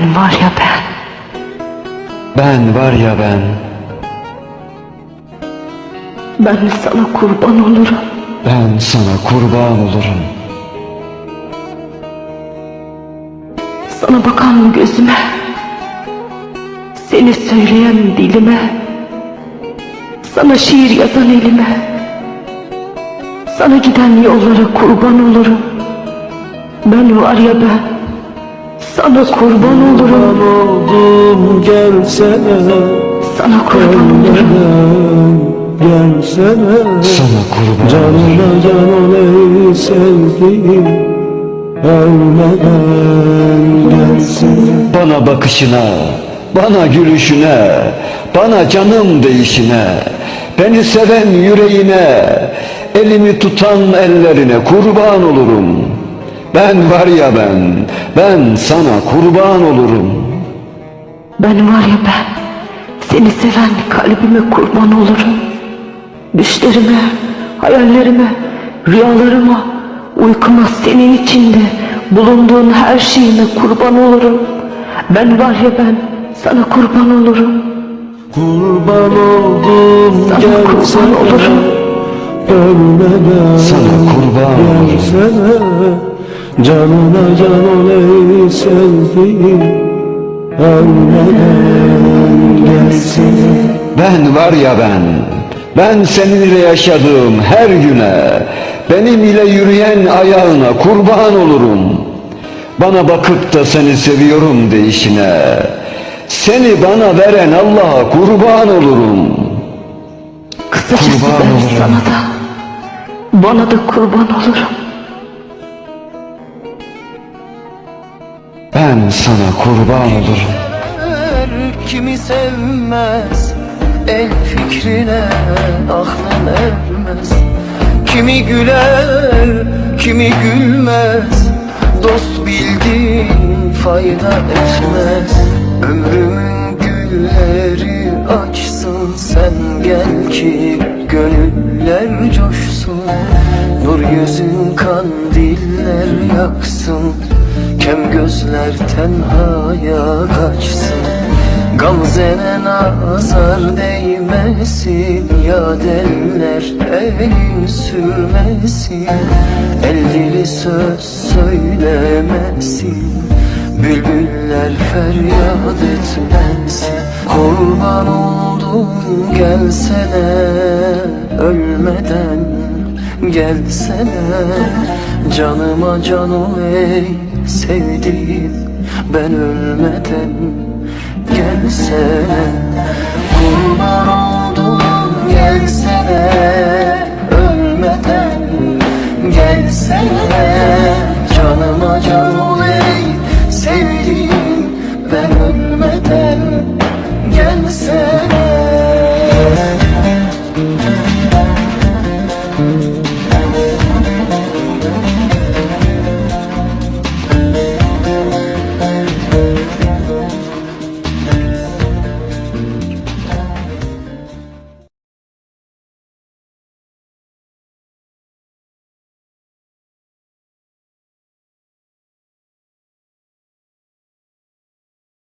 Ben var ya ben. Ben var ya ben, Ben sana kurban olurum. ben sana kurban olurum. Sana bakan gözüme. Seni söyleyen dilime. Sana şiir yazan elime. Sana giden yollara kurban olurum. Ben var ya ben. Sana kurban olurum. oldum gelsene Sana kurban olurum. Gelsene Sana kurban olurum. Canına can ol ey sevdiğim Ölmeden gelsene Bana bakışına, bana gülüşüne, bana canım deyişine, beni seven yüreğine, elimi tutan ellerine kurban olurum. Ben var ya ben, ben sana kurban olurum. Ben var ya ben. Seni seven kalbime kurban olurum. Düşlerime, hayallerime, rüyalarıma, uykuma senin içinde bulunduğun her şeyime kurban olurum. Ben var ya ben sana kurban olurum. Kurban oldum Sana kurban gelsene olurum. Ölmeden Sana kurban olurum. Canına can ol ey sevdiğim Ölmeden gelsene Ben var ya ben, ben seninle yaşadığım her güne, benim ile yürüyen ayağına kurban olurum. Bana bakıp da seni seviyorum deyişine, seni bana veren Allah'a kurban olurum. Kısacası Kurban ben olurum. sana da, bana da kurban olurum. Ben sana kurban olurum. Kimi sevmez el fikrine aklın ermez Kimi güler kimi gülmez Dost bildiğin fayda etmez. Ömrümün gülleri açsın Sen gel ki gönüller coşsun. Nur yüzün kandiller yaksın Kem gözler tenhaya kaçsın. Gamzene nazar değmesin Ya eller elin sürmesin. El dili söz söylemesin Bülbüller feryat etmesin. Kurban oldum gelsene ölmeden gelsene Canıma can ol ey sevdiğim ben ölmeden gelsene Kurban oldum gelsene ölmeden gelsene canıma canım